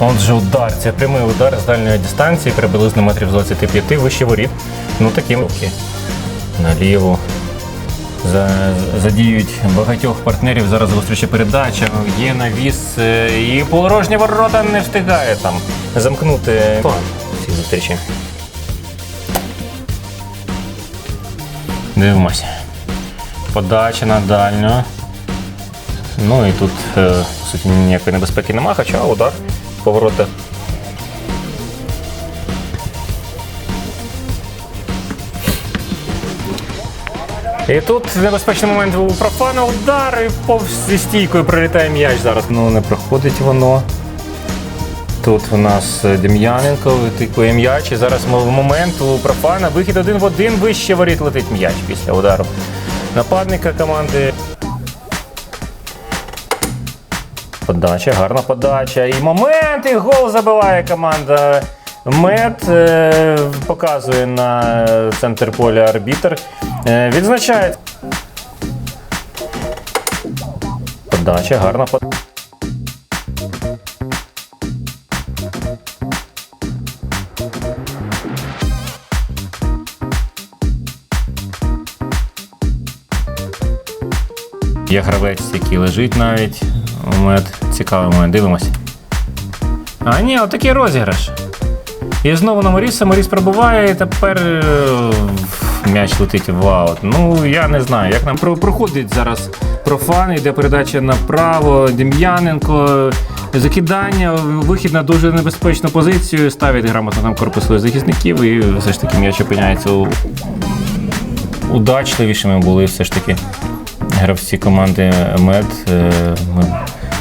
Отже, удар. Це прямий удар з дальньої дистанції, приблизно метрів з 25 вище воріт. Ну такі руки. Наліво. Задіють багатьох партнерів. Зараз зустріча передача. Є навіс е, і порожня ворота не встигає там замкнути ці зустрічі. Дивимося. Подача на дальню. Ну і тут, е, по суті, ніякої небезпеки нема, хоча удар поворота. І тут небезпечний момент у профана удар і повз стійкою прилітає м'яч зараз. Ну не проходить воно. Тут у нас е, Дем'яненко витикує м'яч. І зараз в момент у профана вихід один в один вище воріт летить м'яч після удару нападника команди. Подача, гарна подача. І момент, і гол забиває команда. Мед е, показує на центр поля арбітр. Е, відзначає. Подача, гарна подача. Є гравець, який лежить навіть. Мед. Цікавий момент. Дивимося. А ні, отакий розіграш. І знову на Моріса. Моріс пробуває, і тепер е, м'яч летить в аут. Ну, я не знаю, як нам проходить зараз профан, йде передача направо, Дем'яненко, закидання, вихід на дуже небезпечну позицію, ставить грамотно там корпус своїх захисників, і все ж таки м'яч опиняється у... удачливішими були все ж таки гравці команди Мед. Е, Ми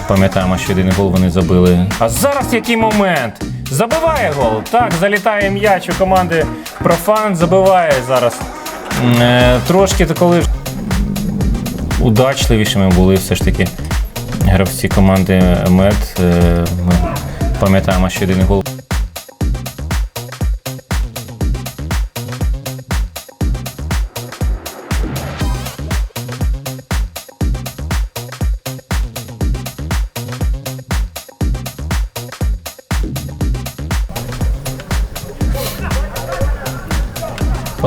пам'ятаємо, що єдиний гол вони забили. А зараз який момент? Забиває гол. Так, залітає м'яч у команди Профан, забиває зараз. Е, Трошки коли удачливішими були все ж таки гравці команди Мед. Е, Ми пам'ятаємо, що єдиний гол.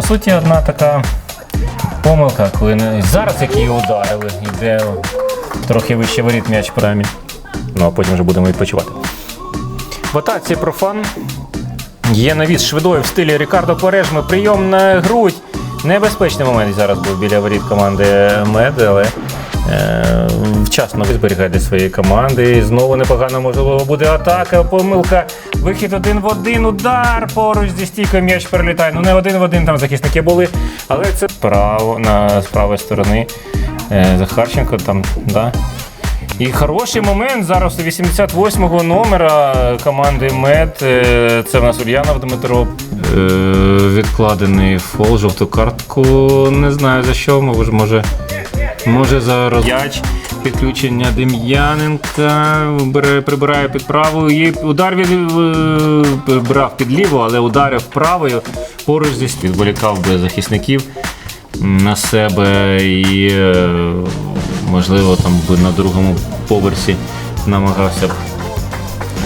По суті, одна така помилка, коли не зараз як її ударили, йде трохи вище воріт м'яч в прамі. Ну а потім вже будемо відпочивати. В атаці профан. Є навіс швидою в стилі Рікардо Кварежми. Прийом на грудь. Небезпечний момент зараз був біля воріт команди Мед, але е, вчасно зберігає для своєї команди. І знову непогано можливо буде атака, помилка. Вихід один в один, удар поруч зі стійкою м'яч перелітає. Ну не один в один там захисники були, але це право на з правої сторони. Е, Захарченко там, да. І хороший момент зараз у 88-го номера команди Мед. Е, Це в нас Ульянов Дмитро. Е, Відкладений фол, жовту картку. Не знаю за що, може, може, може за роз'яч. Підключення Дем'яненка прибирає під праву. І удар від е, брав під ліву, але ударив правою. Поруч зі відволікав би захисників на себе і, е, можливо, там би на другому поверсі намагався б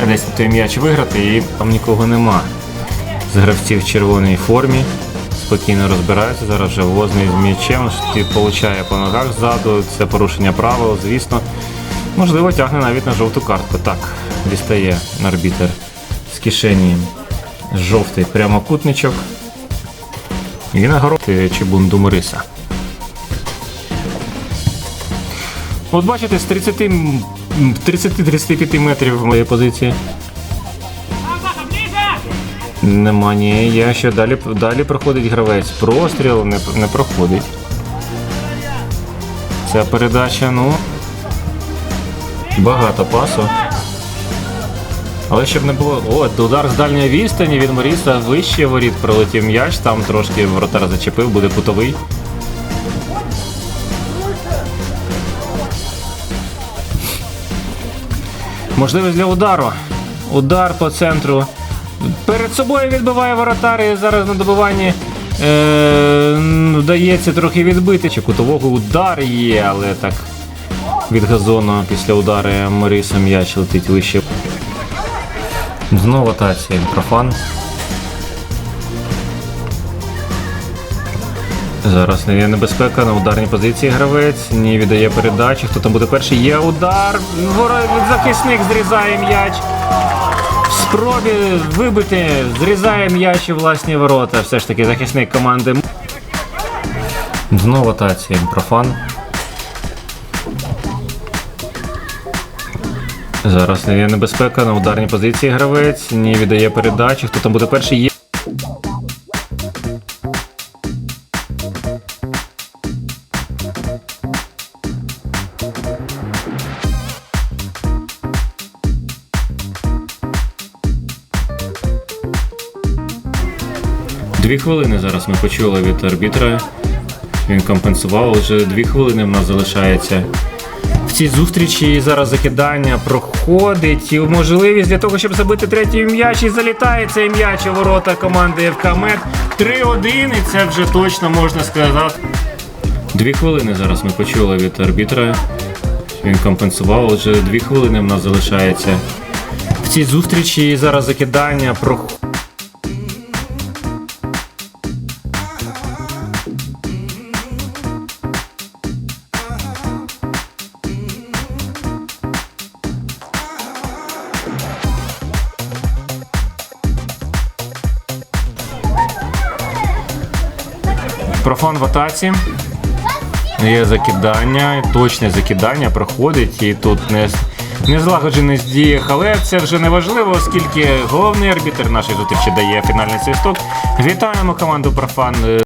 десь той м'яч виграти, і там нікого нема. З гравців в червоній формі. Спокійно розбираються. Зараз вже возний з м'ячем, і получає по ногах ззаду. Це порушення правил, звісно. Можливо, тягне навіть на жовту картку. Так, дістає арбітер з кишені жовтий прямокутничок. І нагороди Чебунду Мориса. От бачите, з 30 м, 30-35 метрів моєї позиції. Нема ні, я ще далі, далі проходить гравець. Простріл не, не проходить. Ця передача, ну. Багато пасу. Але щоб не було. О, удар з дальньої відстані від Моріса вище воріт пролетів м'яч, там трошки воротар зачепив, буде кутовий. Можливість для удару. Удар по центру. Перед собою відбиває воротар і зараз на добиванні е, вдається трохи відбити. Чи кутового удар є, але так від газону після удару Мориса м'яч летить вище. Знову атація профан. Зараз не є небезпека на ударній позиції гравець, ні віддає передачі. Хто там буде перший? Є удар. Захисник зрізає м'яч. Спробі вибити, зрізає м'яч у власні ворота. Все ж таки захисник команди. Знову атація профан. Зараз є небезпека на ударній позиції гравець, ні віддає передачі. Хто там буде перший? Є. Дві хвилини зараз ми почули від арбітра. Він компенсував, вже дві хвилини в нас залишається. В цій зустрічі зараз закидання проходить. І можливість для того, щоб забити третій м'яч, і залітає цей м'яч у ворота команди ФК Мед. 3-1, і це вже точно можна сказати. Дві хвилини зараз ми почули від арбітра. Він компенсував, вже дві хвилини в нас залишається. В цій зустрічі зараз закидання проходить. Профан в атаці. Є закидання, точне закидання проходить і тут не, не злагодженість діях, але це вже не важливо, оскільки головний арбітер нашої зустрічі дає фінальний свисток. Вітаємо команду Профан.